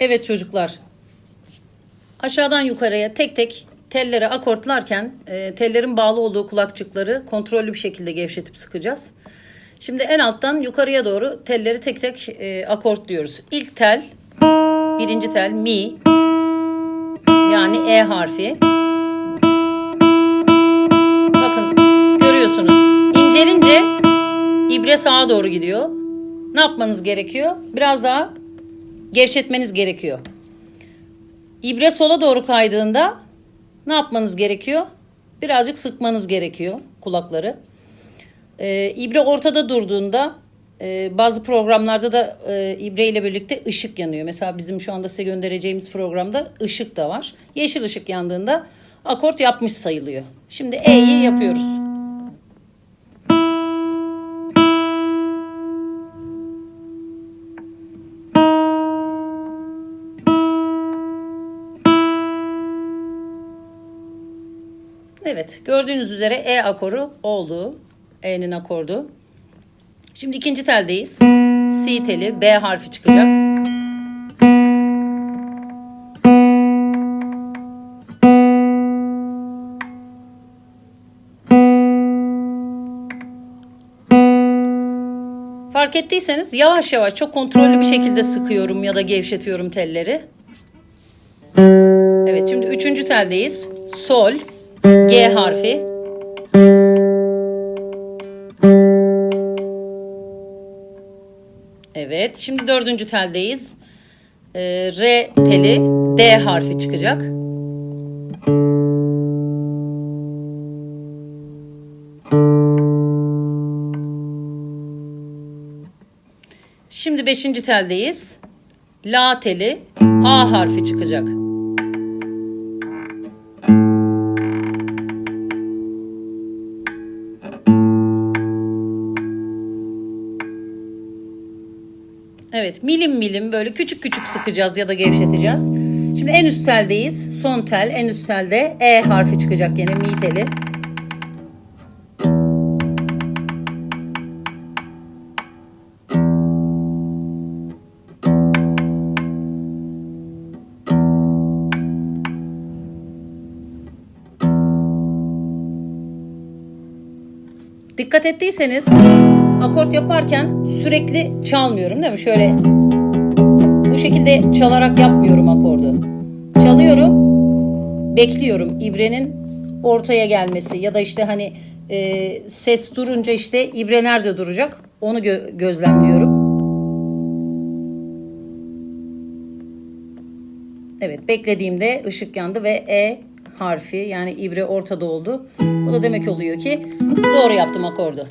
Evet çocuklar. Aşağıdan yukarıya tek tek telleri akortlarken e, tellerin bağlı olduğu kulakçıkları kontrollü bir şekilde gevşetip sıkacağız. Şimdi en alttan yukarıya doğru telleri tek tek e, akortluyoruz. İlk tel, birinci tel mi, yani E harfi. Bakın görüyorsunuz. İncelince ibre sağa doğru gidiyor. Ne yapmanız gerekiyor? Biraz daha gevşetmeniz gerekiyor. İbre sola doğru kaydığında ne yapmanız gerekiyor? Birazcık sıkmanız gerekiyor kulakları. Ee, ibre ortada durduğunda e, bazı programlarda da e, ibre ile birlikte ışık yanıyor. Mesela bizim şu anda size göndereceğimiz programda ışık da var. Yeşil ışık yandığında akort yapmış sayılıyor. Şimdi E'yi yapıyoruz. Evet gördüğünüz üzere E akoru oldu. E'nin akordu. Şimdi ikinci teldeyiz. Si teli B harfi çıkacak. Fark ettiyseniz yavaş yavaş çok kontrollü bir şekilde sıkıyorum ya da gevşetiyorum telleri. Evet şimdi üçüncü teldeyiz. Sol. G harfi. Evet. Şimdi dördüncü teldeyiz. Ee, R teli D harfi çıkacak. Şimdi beşinci teldeyiz. La teli A harfi çıkacak. Evet milim milim böyle küçük küçük sıkacağız ya da gevşeteceğiz. Şimdi en üst teldeyiz. Son tel en üst telde E harfi çıkacak gene mi teli. Dikkat ettiyseniz akort yaparken sürekli çalmıyorum değil mi? Şöyle bu şekilde çalarak yapmıyorum akordu. Çalıyorum, bekliyorum ibrenin ortaya gelmesi ya da işte hani e, ses durunca işte ibre nerede duracak onu gö- gözlemliyorum. Evet beklediğimde ışık yandı ve E harfi yani ibre ortada oldu. Bu da demek oluyor ki doğru yaptım akordu.